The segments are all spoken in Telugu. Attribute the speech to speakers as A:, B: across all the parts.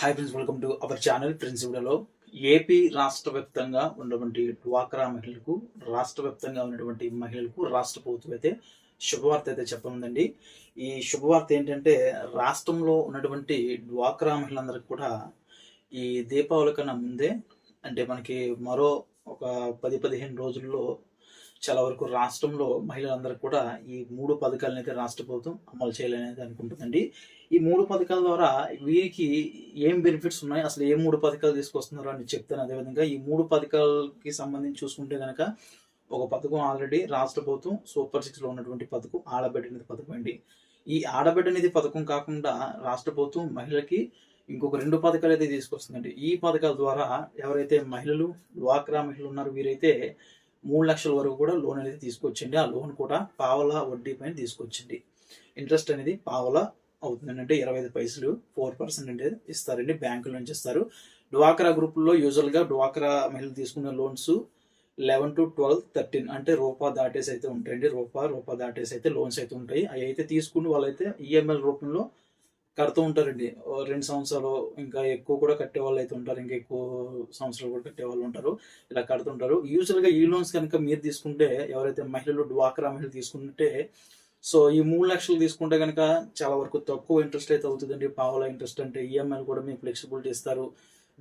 A: Hi friends welcome to our channel friends వీడియోలో ఏపీ రాష్ట్ర వ్యాప్తంగా ఉన్నటువంటి డ్వాక్రా మహిళలకు రాష్ట్ర వ్యాప్తంగా ఉన్నటువంటి మహిళలకు రాష్ట్ర ప్రభుత్వం అయితే శుభవార్త అయితే చెప్పనుందండి. ఈ శుభవార్త ఏంటంటే రాష్ట్రంలో ఉన్నటువంటి డ్వాక్రా మహిళలందరికీ కూడా ఈ దీపావళి కన్నా ముందే అంటే మనకి మరో ఒక పది పదిహేను రోజుల్లో చాలా వరకు రాష్ట్రంలో మహిళలందరూ కూడా ఈ మూడు పథకాలను అయితే రాష్ట్ర ప్రభుత్వం అమలు చేయాలనేది అనుకుంటుందండి. ఈ మూడు పథకాల ద్వారా వీరికి ఏం బెనిఫిట్స్ ఉన్నాయి? అసలు ఏ మూడు పథకాలు తీసుకొస్తున్నారు అని చెప్తాను. అదేవిధంగా ఈ మూడు పథకాలకి సంబంధించి చూసుకుంటే కనుక ఒక పథకం ఆల్రెడీ రాష్ట్ర ప్రభుత్వం సూపర్ సిక్స్లో ఉన్నటువంటి పథకం ఆడబిడ్డ నిధి పథకం అండి. ఈ ఆడబిడ్డ నిధి పథకం కాకుండా రాష్ట్ర ప్రభుత్వం మహిళకి ఇంకొక రెండు పథకాలు అయితే తీసుకొస్తుందండి. ఈ పథకాల ద్వారా ఎవరైతే మహిళలు డ్వాక్రా మహిళలు ఉన్నారో వీరైతే మూడు లక్షల వరకు కూడా లోన్ అనేది తీసుకొచ్చండి ఆ లోన్ కూడా పావలా వడ్డీ పైన తీసుకొచ్చండి ఇంట్రెస్ట్ అనేది పావలా అవుతుంది అంటే ఇరవై ఐదు పైసలు ఫోర్ పర్సెంట్ అనేది ఇస్తారండి. బ్యాంకుల నుంచి ఇస్తారు. డ్వాక్రా గ్రూపుల్లో యూజువల్గా డ్వాక్రా మహిళలు తీసుకునే loans eleven to twelve thirteen అంటే రూపా దాటేసి అయితే ఉంటాయండి. రూపా రూపా దాటేసి అయితే లోన్స్ అయితే ఉంటాయి. అవి అయితే తీసుకుని వాళ్ళైతే ఈఎంఐల రూపంలో కడుతూ ఉంటారండి. రెండు సంవత్సరాలు ఇంకా ఎక్కువ కూడా కట్టే వాళ్ళు అయితే ఉంటారు. ఇంకా ఎక్కువ సంవత్సరాలు కూడా కట్టే వాళ్ళు ఉంటారు. ఇలా కడుతుంటారు యూజువల్గా ఈ లోన్స్ కనుక మీరు తీసుకుంటే ఎవరైతే మహిళలు డ్వాక్రా మహిళలు తీసుకుంటే సో ఈ మూడు లక్షలు తీసుకుంటే కనుక చాలా వరకు తక్కువ ఇంట్రెస్ట్ అయితే అవుతుందండి. పావుల ఇంట్రెస్ట్ అంటే ఈఎంఐలు కూడా మీకు ఫ్లెక్సిబిలిటీ ఇస్తారు.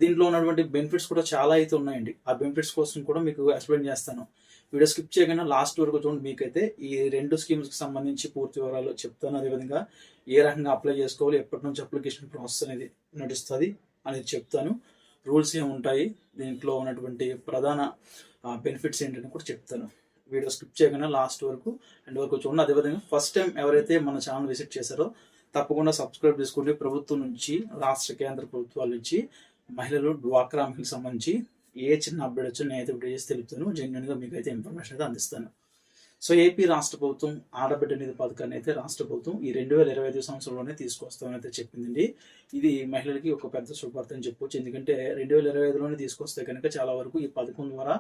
A: దీంట్లో ఉన్నటువంటి బెనిఫిట్స్ కూడా చాలా అయితే ఉన్నాయండి. ఆ బెనిఫిట్స్ కోసం కూడా మీకు ఎక్స్ప్లెయిన్ చేస్తాను. వీడియో స్కిప్ చేయకుండా లాస్ట్ వరకు చూడండి. మీకైతే ఈ రెండు స్కీమ్స్కి సంబంధించి పూర్తి వివరాలు చెప్తాను. అదేవిధంగా ఏ రకంగా అప్లై చేసుకోవాలి ఎప్పటి నుంచి అప్లికేషన్ ప్రాసెస్ అనేది నడుస్తుంది అనేది చెప్తాను. రూల్స్ ఏమి ఉంటాయి దీంట్లో ఉన్నటువంటి ప్రధాన బెనిఫిట్స్ ఏంటని కూడా చెప్తాను. వీడియో స్కిప్ చేయకుండా లాస్ట్ వరకు అండ్ వరకు చూడండి అదేవిధంగా ఫస్ట్ టైం ఎవరైతే మన ఛానల్ విజిట్ చేశారో తప్పకుండా సబ్స్క్రైబ్ చేసుకోండి. ప్రభుత్వం నుంచి రాష్ట్ర కేంద్ర ప్రభుత్వాల నుంచి మహిళలు డ్వాక్రా మహిళలకు సంబంధించి ఏ చిన్న అప్డేట్ వచ్చో నేనైతే ఇప్పుడు చేసి తెలుపుతాను. జెన్యున్గా మీకు అయితే ఇన్ఫర్మేషన్ అయితే అందిస్తాను. సో ఏపీ రాష్ట్ర ప్రభుత్వం ఆడబిడ్డ నిధి పథకాన్ని అయితే రాష్ట్ర ప్రభుత్వం ఈ రెండు వేల ఇరవై ఐదు సంవత్సరంలోనే తీసుకొస్తామని అయితే చెప్పిందండి. ఇది మహిళలకి ఒక పెద్ద శుభార్త అని చెప్పొచ్చు. ఎందుకంటే రెండు వేల ఇరవై ఐదులోనే తీసుకొస్తే కనుక చాలా వరకు ఈ పథకం ద్వారా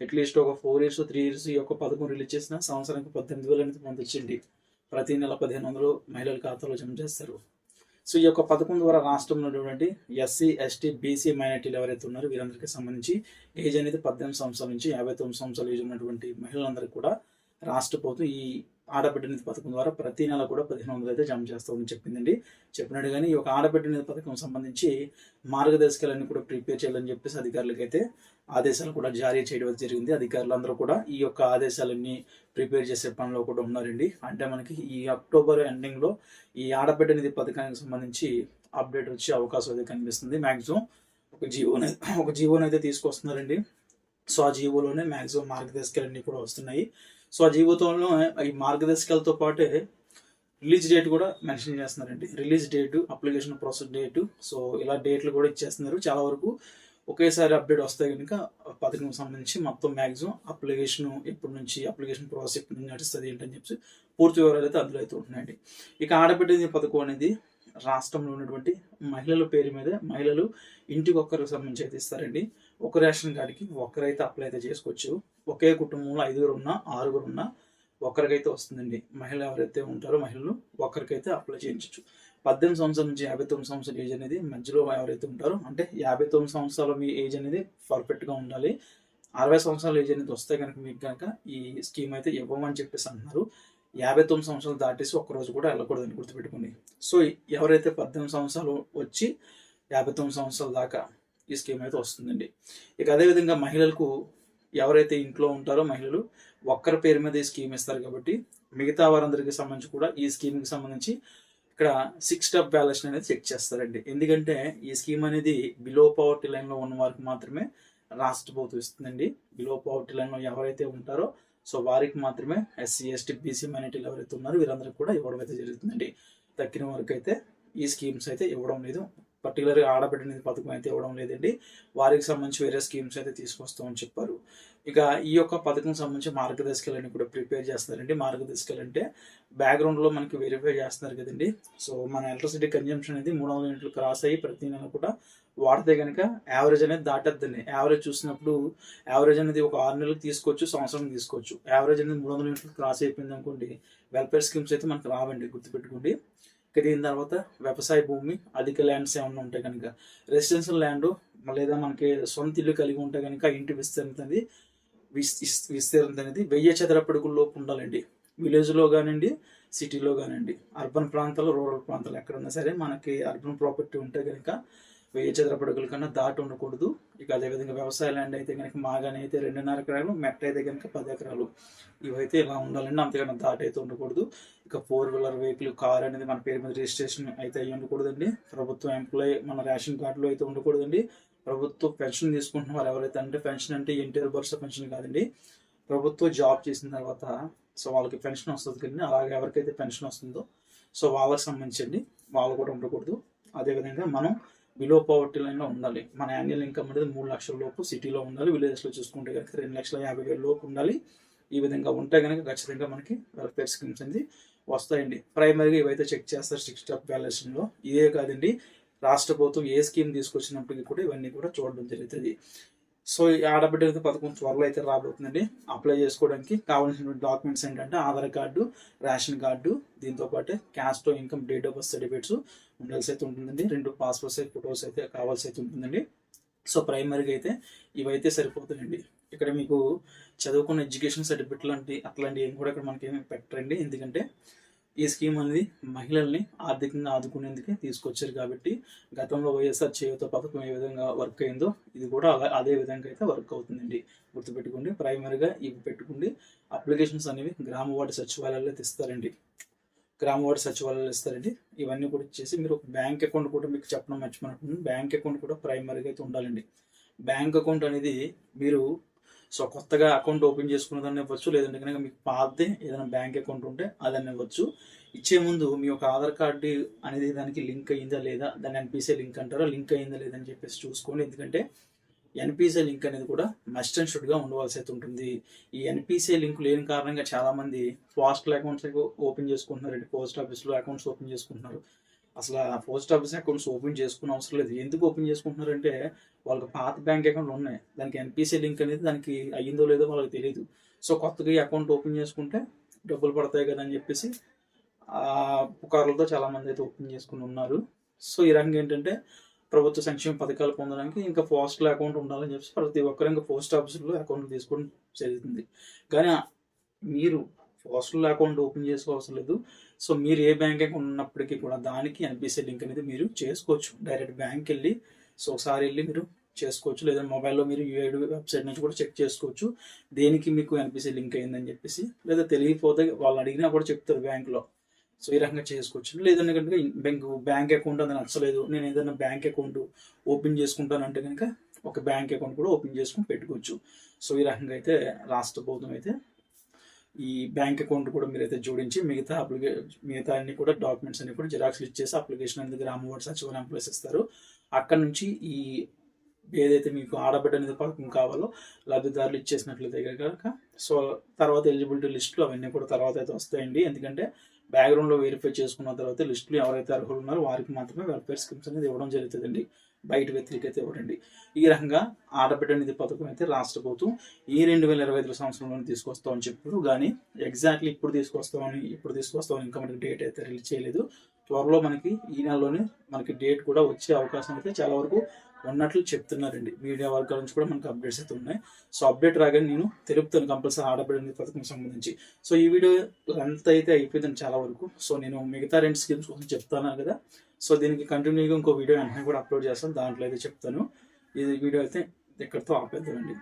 A: అట్లీస్ట్ ఒక ఫోర్ ఇయర్స్ త్రీ ఇయర్స్ ఈ యొక్క పథకం రిలీజ్ చేసిన సంవత్సరానికి పద్దెనిమిది వేలు అనేది పొందొచ్చండి. ప్రతి నెల పదిహేను వందలు మహిళల ఖాతాలో జమ చేస్తారు. సో ఈ యొక్క పథకం ద్వారా రాష్ట్రంలో ఉన్నటువంటి ఎస్సీ ఎస్టీ బీసీ మైనార్టీలు ఎవరైతే ఉన్నారో వీరందరికీ సంబంధించి ఏజ్ అనేది పద్దెనిమిది సంవత్సరాల నుంచి యాభై తొమ్మిది సంవత్సరాల ఏజ్ ఉన్నటువంటి మహిళలందరికీ కూడా రాష్ట్ర ప్రభుత్వం ఈ ఆడబిడ్డ నిధి పథకం ద్వారా ప్రతి నెల కూడా పదిహేను వందలు అయితే జమ చేస్తామని చెప్పిందండి. చెప్పినట్టు కానీ ఈ యొక్క ఆడబిడ్డ నిధి పథకం సంబంధించి మార్గదర్శకాలన్నీ కూడా ప్రిపేర్ చేయాలని చెప్పేసి అధికారులకు అయితే ఆదేశాలు కూడా జారీ చేయడం జరిగింది. అధికారులందరూ కూడా ఈ యొక్క ఆదేశాలన్నీ ప్రిపేర్ చేసే పనిలో కూడా ఉన్నారండి. అంటే మనకి ఈ అక్టోబర్ ఎండింగ్లో ఈ ఆడబిడ్డ నిధి పథకానికి సంబంధించి అప్డేట్ వచ్చే అవకాశం అయితే కనిపిస్తుంది. మ్యాక్సిమం ఒక జీవోని ఒక జీవోని అయితే తీసుకొస్తున్నారండి. సో ఆ జీవోలోనే మ్యాక్సిమం మార్గదర్శకాలన్నీ కూడా వస్తున్నాయి. సో ఆ జీవితంలో ఈ మార్గదర్శకాలతో పాటే రిలీజ్ డేట్ కూడా మెన్షన్ చేస్తున్నారండి. Release date application process date. So ఇలా డేట్లు కూడా ఇచ్చేస్తున్నారు. చాలా వరకు ఒకేసారి అప్డేట్ వస్తే కనుక పథకం సంబంధించి మొత్తం మ్యాక్సిమం అప్లికేషన్ ఎప్పటి నుంచి అప్లికేషన్ ప్రాసెస్ ఎప్పటి నుంచి నడుస్తుంది ఏంటని చెప్పి పూర్తి వివరాలు అయితే అందులో అయితే ఉంటున్నాయండి. ఇక ఆడబిడ్డ పథకం అనేది రాష్ట్రంలో ఉన్నటువంటి మహిళల పేరు మీద మహిళలు ఇంటికి ఒక్కరికి సంబంధించి అయితే ఇస్తారండి. ఒక రేషన్ కార్డుకి ఒకరైతే అప్లై అయితే చేసుకోవచ్చు. ఒకే కుటుంబంలో ఐదుగురు ఉన్నా ఆరుగురు ఉన్నా ఒక్కరికైతే వస్తుందండి. మహిళ ఎవరైతే ఉంటారో మహిళలు ఒకరికైతే అప్లై చేయించవచ్చు పద్దెనిమిది సంవత్సరాల నుంచి యాభై తొమ్మిది సంవత్సరాల ఏజ్ అనేది మధ్యలో ఎవరైతే ఉంటారో అంటే యాభై తొమ్మిది సంవత్సరాల మీ ఏజ్ అనేది పర్ఫెక్ట్గా ఉండాలి. అరవై సంవత్సరాల ఏజ్ అనేది వస్తే కనుక మీకు కనుక ఈ స్కీమ్ అయితే ఇవ్వమని చెప్పేసి అంటున్నారు. యాభై తొమ్మిది సంవత్సరాలు దాటేసి ఒక్కరోజు కూడా వెళ్ళకూడదని గుర్తుపెట్టుకోండి. సో ఎవరైతే పద్దెనిమిది సంవత్సరాలు వచ్చి యాభై తొమ్మిది సంవత్సరాల దాకా ఈ స్కీమ్ అయితే వస్తుందండి. ఇక అదేవిధంగా మహిళలకు ఎవరైతే ఇంట్లో ఉంటారో మహిళలు ఒక్కరి పేరు మీద ఈ స్కీమ్ ఇస్తారు కాబట్టి మిగతా వారందరికి సంబంధించి కూడా ఈ స్కీమ్కి సంబంధించి ఇక్కడ సిక్స్ స్టెప్ బ్యాలెన్స్ అనేది చెక్ చేస్తారండి. ఎందుకంటే ఈ స్కీమ్ అనేది బిలో పవర్టీ లైన్లో ఉన్న వారికి మాత్రమే రాష్ట్ర ప్రభుత్వం ఇస్తుందండి. బిలో పవర్టీ లైన్లో ఎవరైతే ఉంటారో సో వారికి మాత్రమే ఎస్సీ ఎస్టీ బీసీ మైనార్టీలు ఎవరైతే ఉన్నారో వీరందరికీ కూడా ఇవ్వడం అయితే జరుగుతుందండి. తక్కిన వరకు అయితే ఈ స్కీమ్స్ అయితే ఇవ్వడం లేదు. పర్టికులర్గా ఆడబిడ్డ నిధి పథకం అయితే ఇవ్వడం లేదండి. వారికి సంబంధించి వేరే స్కీమ్స్ అయితే తీసుకొస్తామని చెప్పారు. ఇక ఈ యొక్క పథకం సంబంధించి మార్గదర్శకాలన్నీ కూడా ప్రిపేర్ చేస్తారండి మార్గదర్శకాలు అంటే బ్యాక్గ్రౌండ్లో మనకి వెరిఫై చేస్తున్నారు కదండి. సో మన ఎలక్ట్రిసిటీ కన్జంప్షన్ అనేది మూడు వందల యూనిట్లు క్రాస్ అయ్యి ప్రతి నెల కూడా వాడితే కనుక యావరేజ్ అనేది దాటద్దండి. యావరేజ్ చూసినప్పుడు యావరేజ్ అనేది ఒక ఆరు నెలలకు తీసుకోవచ్చు సంవత్సరం తీసుకోవచ్చు. యావరేజ్ అనేది మూడు వందల యూనిట్లు క్రాస్ అయిపోయింది అనుకోండి వెల్ఫేర్ స్కీమ్స్ అయితే మనకు రావండి గుర్తుపెట్టుకోండి. ఇక దీని తర్వాత వ్యవసాయ భూమి అధిక ల్యాండ్స్ ఏమైనా ఉంటాయి కనుక రెసిడెన్షియల్ ల్యాండ్ లేదా మనకి సొంత ఇల్లు కలిగి ఉంటే కనుక ఇంటి విస్తీర్ణత అనేది విస్తీర్ణత అనేది వెయ్యి చదరపడుగుల లోపు ఉండాలండి. విలేజ్లో కానివ్వండి సిటీలో కానివ్వండి. అర్బన్ ప్రాంతాలు రూరల్ ప్రాంతాలు ఎక్కడున్నా సరే మనకి అర్బన్ ప్రాపర్టీ ఉంటే కనుక వెయ్యి చదరపడుగుల కన్నా దాటి ఉండకూడదు. ఇక అదేవిధంగా వ్యవసాయ ల్యాండ్ అయితే కనుక మాగానే అయితే రెండున్నర ఎకరాలు మెట్ట అయితే కనుక పది ఎకరాలు ఇవైతే ఇలా ఉండాలండి. అంతేకన్నా దాటి అయితే ఉండకూడదు. ఇక ఫోర్ వీలర్ వెహికల్ కార్ అనేది మన పేరు మీద రిజిస్ట్రేషన్ అయితే అయ్యి ఉండకూడదండి. ప్రభుత్వం ఎంప్లాయ్ మన రేషన్ కార్డులో అయితే ఉండకూడదండి. ప్రభుత్వ పెన్షన్ తీసుకుంటున్న వారు ఎవరైతే అంటే పెన్షన్ అంటే ఎన్టీఆర్ బర్స పెన్షన్ కాదండి. ప్రభుత్వ జాబ్ చేసిన తర్వాత సో వాళ్ళకి పెన్షన్ వస్తుంది కానీ అలాగే ఎవరికైతే పెన్షన్ వస్తుందో సో వాళ్ళకి సంబంధించండి వాళ్ళు కూడా ఉండకూడదు. అదేవిధంగా మనం బిలో పవర్టీ లైన్లో ఉండాలి. మన యాన్యువల్ ఇన్కమ్ అనేది మూడు లక్షల లోపు సిటీలో ఉండాలి విలేజెస్లో చూసుకుంటే కనుక రెండు లక్షల యాభై వేల లోపు ఉండాలి. ఈ విధంగా ఉంటే కనుక ఖచ్చితంగా మనకి వెల్ఫేర్ స్కీమ్స్ అనేది వస్తాయండి. ప్రైమరీగా ఇవైతే చెక్ చేస్తారు సిక్స్ స్టాప్ వ్యాల్యుయేషన్లో ఇదే కాదండి రాష్ట్ర ప్రభుత్వం ఏ స్కీమ్ తీసుకొచ్చినప్పటికీ కూడా ఇవన్నీ కూడా చూడడం జరుగుతుంది. సో ఈ ఆడబిడ్డ అయితే పథకం త్వరలో అయితే రాబోతుందండి. అప్లై చేసుకోవడానికి కావాల్సిన డాక్యుమెంట్స్ ఏంటంటే ఆధార్ కార్డు రేషన్ కార్డు దీంతో పాటు caste income date of birth certificates ఉండాల్సి అయితే ఉంటుందండి. రెండు పాస్పోర్ట్ సైజ్ ఫొటోస్ అయితే కావాల్సి అయితే ఉంటుందండి. సో ప్రైమరీగా అయితే ఇవైతే సరిపోతాయండి. ఇక్కడ మీకు చదువుకున్న ఎడ్యుకేషన్ సర్టిఫికేట్ లాంటి అట్లాంటివి ఏం కూడా ఇక్కడ మనకి పెట్టరండి. ఎందుకంటే ఈ స్కీమ్ అనేది మహిళల్ని ఆర్థికంగా ఆదుకునేందుకే తీసుకొచ్చారు కాబట్టి గతంలో వైఎస్ఆర్ చేయూత పథకం ఏ విధంగా వర్క్ అయిందో ఇది కూడా అలా అదే విధంగా అయితే వర్క్ అవుతుందండి. గుర్తుపెట్టుకోండి ప్రైమరీగా ఇవి పెట్టుకోండి. అప్లికేషన్స్ అనేవి గ్రామ వార్డు సచివాలయాల్లో ఇస్తారండి గ్రామ వార్డు సచివాలయాలు ఇస్తారండి. ఇవన్నీ కూడా ఇచ్చేసి మీరు ఒక బ్యాంక్ అకౌంట్ కూడా మీకు చెప్పడం మర్చిపోయినట్టు బ్యాంక్ అకౌంట్ కూడా ప్రైమరీగా అయితే ఉండాలండి. బ్యాంక్ అకౌంట్ అనేది మీరు సో కొత్తగా అకౌంట్ ఓపెన్ చేసుకున్నదాన్ని ఇవ్వచ్చు లేదంటే కనుక మీకు పాతదే ఏదైనా బ్యాంక్ అకౌంట్ ఉంటే అదన్నీ ఇవ్వచ్చు. ఇచ్చే ముందు మీ యొక్క ఆధార్ కార్డు అనేది దానికి లింక్ అయ్యిందా లేదా దాన్ని ఎన్పిసిఐ లింక్ అంటారా లింక్ అయ్యిందా లేదా అని చెప్పేసి చూసుకోండి. ఎందుకంటే ఎన్పిసిఐ లింక్ అనేది కూడా మస్ట్ అండ్ షుడ్గా ఉండవలసి అయితే ఉంటుంది. ఈ ఎన్పిసిఐ లింక్ లేని కారణంగా చాలామంది పోస్టల్ అకౌంట్స్ ఓపెన్ చేసుకుంటున్నారు పోస్ట్ ఆఫీస్లో అకౌంట్స్ ఓపెన్ చేసుకుంటున్నారు. అసలు ఆ పోస్ట్ ఆఫీస్ అకౌంట్స్ ఓపెన్ చేసుకునే అవసరం లేదు. ఎందుకు ఓపెన్ చేసుకుంటున్నారంటే వాళ్ళకి పాత బ్యాంక్ అకౌంట్లు ఉన్నాయి. దానికి ఎన్పిసి లింక్ అనేది దానికి అయ్యిందో లేదో వాళ్ళకి తెలియదు సో కొత్తగా ఈ అకౌంట్ ఓపెన్ చేసుకుంటే డబ్బులు పడతాయి కదా అని చెప్పేసి ఆ పుకార్లతో చాలామంది అయితే ఓపెన్ చేసుకుని ఉన్నారు. సో ఈ రకంగా ఏంటంటే ప్రభుత్వ సంక్షేమ పథకాలు పొందడానికి ఇంకా పోస్టల్ అకౌంట్ ఉండాలని చెప్పేసి ప్రతి ఒక్కరు ఇంకా పోస్ట్ ఆఫీసులో అకౌంట్ తీసుకోవడం జరుగుతుంది. కానీ మీరు పోస్టల్ అకౌంట్ ఓపెన్ చేసుకోవాల్సిన లేదు. సో మీరు ఏ బ్యాంక్ అకౌంట్ ఉన్నప్పటికీ కూడా దానికి ఎన్పిసి లింక్ అనేది మీరు చేసుకోవచ్చు. డైరెక్ట్ బ్యాంక్ వెళ్ళి సో ఒకసారి వెళ్ళి మీరు చేసుకోవచ్చు. లేదా మొబైల్లో మీరు యూఐడి వెబ్సైట్ నుంచి కూడా చెక్ చేసుకోవచ్చు. దేనికి మీకు ఎన్పిసి లింక్ అయిందని చెప్పేసి లేదా తెలియకపోతే వాళ్ళు అడిగినా కూడా చెప్తారు బ్యాంకులో. సో ఈ రకంగా చేసుకోవచ్చు. లేదంటే కనుక బ్యాంక్ బ్యాంక్ అకౌంట్ అది నచ్చలేదు. నేను ఏదైనా బ్యాంక్ అకౌంట్ ఓపెన్ చేసుకుంటానంటే కనుక ఒక బ్యాంక్ అకౌంట్ కూడా ఓపెన్ చేసుకుని పెట్టుకోవచ్చు. సో ఈ రకంగా అయితే రాష్ట్ర ప్రభుత్వం అయితే ఈ బ్యాంక్ అకౌంట్ కూడా మీరైతే జోడించి మిగతా అప్లికే మిగతా అన్ని కూడా డాక్యుమెంట్స్ అన్ని కూడా జిరాక్స్లు ఇచ్చేసి అప్లికేషన్ అనేది గ్రామవార్డు సచివాలయం ప్లేస్ ఇస్తారు. అక్కడ నుంచి ఈ ఏదైతే మీకు ఆడబిడ్డ అనేది పథకం కావాలో లబ్ధిదారులు ఇచ్చేసినట్లయితే కనుక సో తర్వాత ఎలిజిబిలిటీ లిస్టులు అవన్నీ కూడా తర్వాత అయితే వస్తాయండి. ఎందుకంటే బ్యాక్గ్రౌండ్లో వెరిఫై చేసుకున్న తర్వాత లిస్టులు ఎవరైతే అర్హులు ఉన్నారో వారికి మాత్రమే వెల్ఫేర్ స్కీమ్స్ అనేది ఇవ్వడం జరుగుతుందండి. బయట వ్యక్తులకి అయితే ఇవ్వడండి. ఈ రకంగా ఆడబిడ్డ నిధి పథకం అయితే రాష్ట్ర ప్రభుత్వం ఈ రెండు వేల ఇరవై ఐదు సంవత్సరంలో తీసుకొస్తామని చెప్పారు. కానీ ఎగ్జాక్ట్లీ ఇప్పుడు తీసుకొస్తామని ఇప్పుడు తీసుకొస్తామని ఇంకా మనకి డేట్ అయితే రిలీజ్ చేయలేదు. త్వరలో మనకి ఈ నెలలోనే మనకి డేట్ కూడా వచ్చే అవకాశం అయితే చాలా వరకు ఉన్నట్లు చెప్తున్నారండి. మీడియా వర్గాల నుంచి కూడా మనకి అప్డేట్స్ అయితే ఉన్నాయి. సో అప్డేట్ రాగానే నేను తెలుపుతాను కంపల్సరీ ఆడబిడ్డ పథకం సంబంధించి. సో ఈ వీడియో లెంత్ అయితే అయిపోయింది చాలా వరకు. సో నేను మిగతా రెండు స్కీమ్స్ కోసం చెప్తాను కదా. సో దీనికి కంటిన్యూగా ఇంకో వీడియో వెంటనే కూడా అప్లోడ్ చేస్తాను. దాంట్లో అయితే చెప్తాను. ఇది వీడియో అయితే ఇక్కడితో ఆపేద్దామండి.